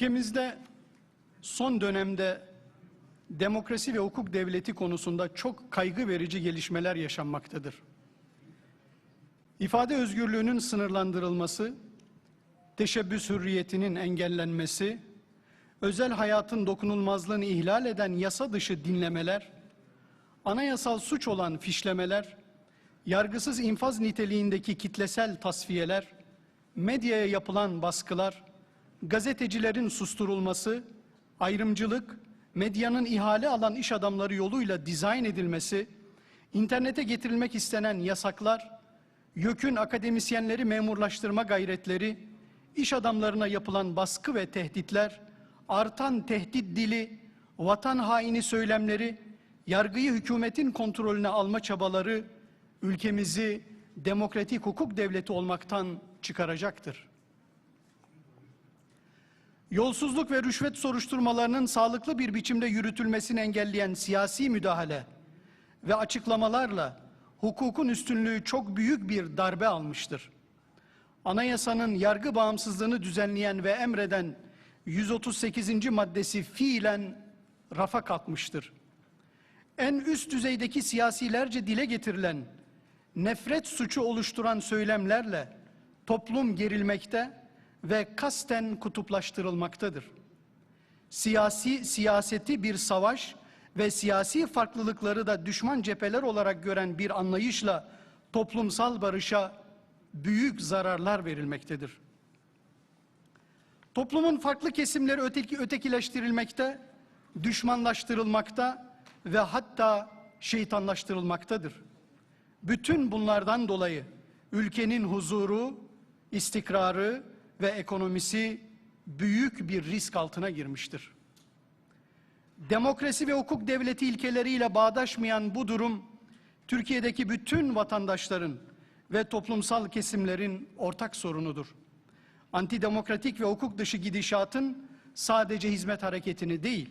Ülkemizde son dönemde demokrasi ve hukuk devleti konusunda çok kaygı verici gelişmeler yaşanmaktadır. İfade özgürlüğünün sınırlandırılması, teşebbüs hürriyetinin engellenmesi, özel hayatın dokunulmazlığını ihlal eden yasa dışı dinlemeler, anayasal suç olan fişlemeler, yargısız infaz niteliğindeki kitlesel tasfiyeler, medyaya yapılan baskılar, gazetecilerin susturulması, ayrımcılık, medyanın ihale alan iş adamları yoluyla dizayn edilmesi, internete getirilmek istenen yasaklar, YÖK'ün akademisyenleri memurlaştırma gayretleri, iş adamlarına yapılan baskı ve tehditler, artan tehdit dili, vatan haini söylemleri, yargıyı hükümetin kontrolüne alma çabaları ülkemizi demokratik hukuk devleti olmaktan çıkaracaktır. Yolsuzluk ve rüşvet soruşturmalarının sağlıklı bir biçimde yürütülmesini engelleyen siyasi müdahale ve açıklamalarla hukukun üstünlüğü çok büyük bir darbe almıştır. Anayasanın yargı bağımsızlığını düzenleyen ve emreden 138. maddesi fiilen rafa kalkmıştır. En üst düzeydeki siyasilerce dile getirilen nefret suçu oluşturan söylemlerle toplum gerilmekte ve kasten kutuplaştırılmaktadır. Siyasi siyaseti bir savaş ve siyasi farklılıkları da düşman cepheler olarak gören bir anlayışla toplumsal barışa büyük zararlar verilmektedir. Toplumun farklı kesimleri öteki, ötekileştirilmekte, düşmanlaştırılmakta ve hatta şeytanlaştırılmaktadır. Bütün bunlardan dolayı ülkenin huzuru, istikrarı ve ekonomisi büyük bir risk altına girmiştir. Demokrasi ve hukuk devleti ilkeleriyle bağdaşmayan bu durum Türkiye'deki bütün vatandaşların ve toplumsal kesimlerin ortak sorunudur. Antidemokratik ve hukuk dışı gidişatın sadece hizmet hareketini değil,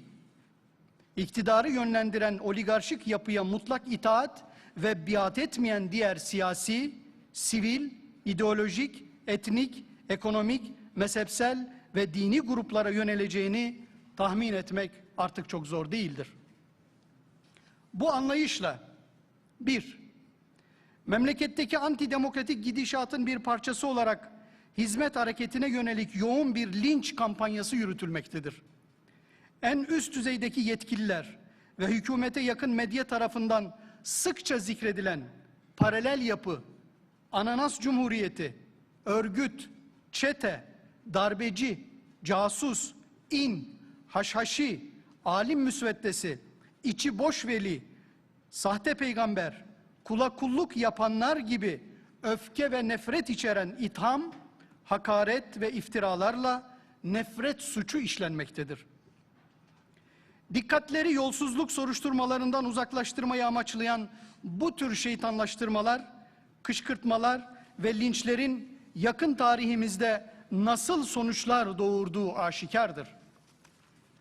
iktidarı yönlendiren oligarşik yapıya mutlak itaat ve biat etmeyen diğer siyasi, sivil, ideolojik, etnik, ekonomik, mezhepsel ve dini gruplara yöneleceğini tahmin etmek artık çok zor değildir. Bu anlayışla bir, memleketteki antidemokratik gidişatın bir parçası olarak hizmet hareketine yönelik yoğun bir linç kampanyası yürütülmektedir. En üst düzeydeki yetkililer ve hükümete yakın medya tarafından sıkça zikredilen paralel yapı, ananas cumhuriyeti, örgüt, çete, darbeci, casus, in, haşhaşi, alim müsveddesi, içi boş veli, sahte peygamber, kula kulluk yapanlar gibi öfke ve nefret içeren itham, hakaret ve iftiralarla nefret suçu işlenmektedir. Dikkatleri yolsuzluk soruşturmalarından uzaklaştırmayı amaçlayan bu tür şeytanlaştırmalar, kışkırtmalar ve linçlerin yakın tarihimizde nasıl sonuçlar doğurduğu aşikardır.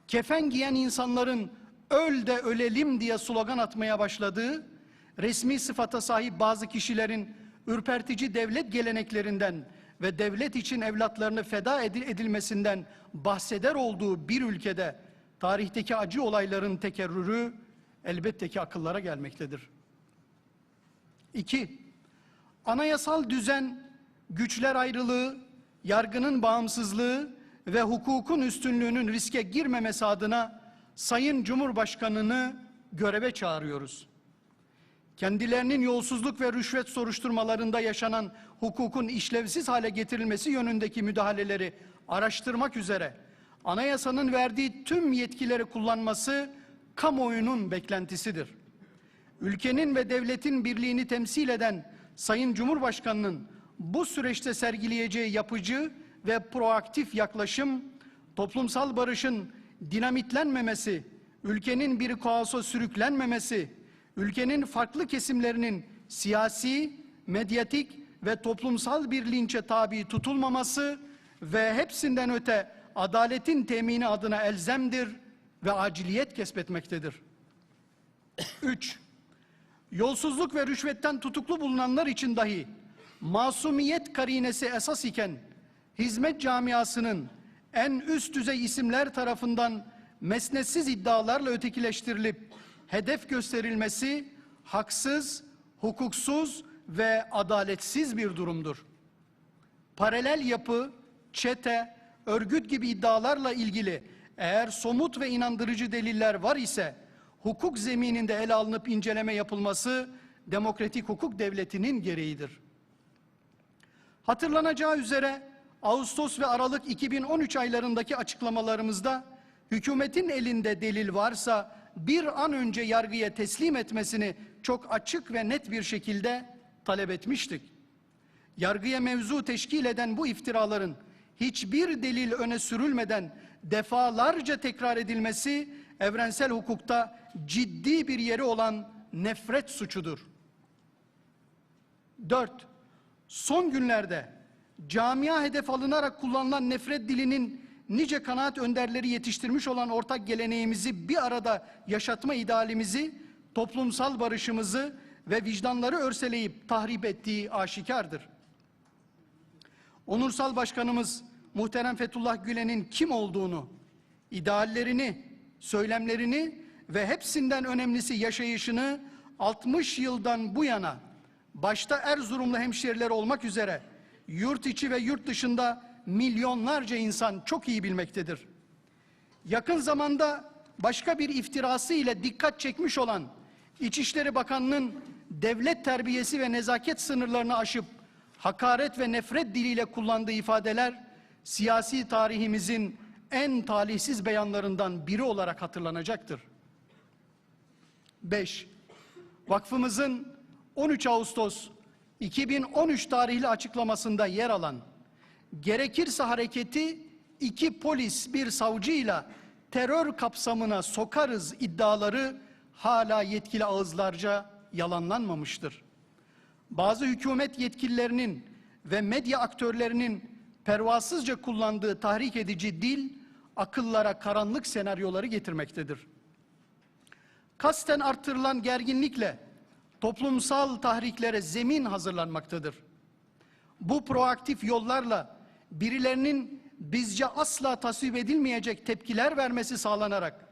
Kefen giyen insanların öl de ölelim diye slogan atmaya başladığı, resmi sıfata sahip bazı kişilerin ürpertici devlet geleneklerinden ve devlet için evlatlarını feda edilmesinden bahseder olduğu bir ülkede tarihteki acı olayların tekerrürü elbette ki akıllara gelmektedir. İki, anayasal düzen, güçler ayrılığı, yargının bağımsızlığı ve hukukun üstünlüğünün riske girmemesi adına Sayın Cumhurbaşkanı'nı göreve çağırıyoruz. Kendilerinin yolsuzluk ve rüşvet soruşturmalarında yaşanan hukukun işlevsiz hale getirilmesi yönündeki müdahaleleri araştırmak üzere anayasanın verdiği tüm yetkileri kullanması kamuoyunun beklentisidir. Ülkenin ve devletin birliğini temsil eden Sayın Cumhurbaşkanı'nın bu süreçte sergileyeceği yapıcı ve proaktif yaklaşım toplumsal barışın dinamitlenmemesi, ülkenin bir kaosa sürüklenmemesi, ülkenin farklı kesimlerinin siyasi, medyatik ve toplumsal bir linçe tabi tutulmaması ve hepsinden öte adaletin temini adına elzemdir ve aciliyet kesbetmektedir. 3. Yolsuzluk ve rüşvetten tutuklu bulunanlar için dahi masumiyet karinesi esas iken hizmet camiasının en üst düzey isimler tarafından mesnetsiz iddialarla ötekileştirilip hedef gösterilmesi haksız, hukuksuz ve adaletsiz bir durumdur. Paralel yapı, çete, örgüt gibi iddialarla ilgili eğer somut ve inandırıcı deliller var ise hukuk zemininde ele alınıp inceleme yapılması demokratik hukuk devletinin gereğidir. Hatırlanacağı üzere Ağustos ve Aralık 2013 aylarındaki açıklamalarımızda hükümetin elinde delil varsa bir an önce yargıya teslim etmesini çok açık ve net bir şekilde talep etmiştik. Yargıya mevzu teşkil eden bu iftiraların hiçbir delil öne sürülmeden defalarca tekrar edilmesi evrensel hukukta ciddi bir yeri olan nefret suçudur. 4. Son günlerde camia hedef alınarak kullanılan nefret dilinin nice kanaat önderleri yetiştirmiş olan ortak geleneğimizi bir arada yaşatma idealimizi, toplumsal barışımızı ve vicdanları örseleyip tahrip ettiği aşikardır. Onursal Başkanımız muhterem Fethullah Gülen'in kim olduğunu, ideallerini, söylemlerini ve hepsinden önemlisi yaşayışını 60 yıldan bu yana başta Erzurumlu hemşeriler olmak üzere yurt içi ve yurt dışında milyonlarca insan çok iyi bilmektedir. Yakın zamanda başka bir iftirası ile dikkat çekmiş olan İçişleri Bakanı'nın devlet terbiyesi ve nezaket sınırlarını aşıp hakaret ve nefret diliyle kullandığı ifadeler siyasi tarihimizin en talihsiz beyanlarından biri olarak hatırlanacaktır. 5. Vakfımızın 13 Ağustos 2013 tarihli açıklamasında yer alan gerekirse hareketi iki polis bir savcıyla terör kapsamına sokarız iddiaları hala yetkili ağızlarca yalanlanmamıştır. Bazı hükümet yetkililerinin ve medya aktörlerinin pervasızca kullandığı tahrik edici dil akıllara karanlık senaryoları getirmektedir. Kasten artırılan gerginlikle toplumsal tahriklere zemin hazırlanmaktadır. Bu proaktif yollarla birilerinin bizce asla tasvip edilmeyecek tepkiler vermesi sağlanarak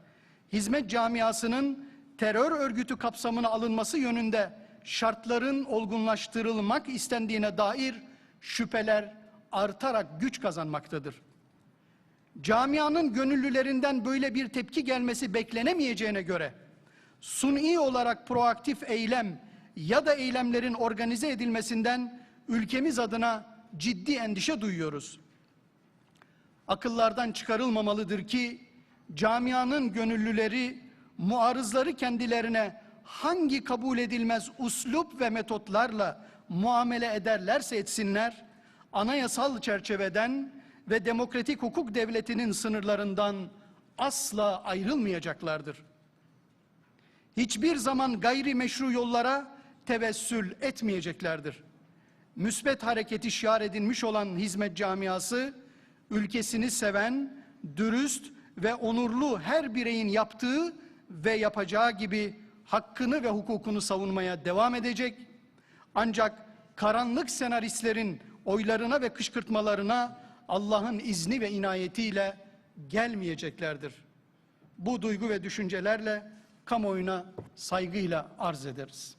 hizmet camiasının terör örgütü kapsamına alınması yönünde şartların olgunlaştırılmak istendiğine dair şüpheler artarak güç kazanmaktadır. Camianın gönüllülerinden böyle bir tepki gelmesi beklenemeyeceğine göre suni olarak proaktif eylem ya da eylemlerin organize edilmesinden ülkemiz adına ciddi endişe duyuyoruz. Akıllardan çıkarılmamalıdır ki camianın gönüllüleri muarızları kendilerine hangi kabul edilmez uslup ve metotlarla muamele ederlerse etsinler anayasal çerçeveden ve demokratik hukuk devletinin sınırlarından asla ayrılmayacaklardır. Hiçbir zaman gayri meşru yollara tevessül etmeyeceklerdir. Müsbet hareketi şiar edilmiş olan hizmet camiası, ülkesini seven, dürüst ve onurlu her bireyin yaptığı ve yapacağı gibi hakkını ve hukukunu savunmaya devam edecek. Ancak karanlık senaristlerin oylarına ve kışkırtmalarına Allah'ın izni ve inayetiyle gelmeyeceklerdir. Bu duygu ve düşüncelerle kamuoyuna saygıyla arz ederiz.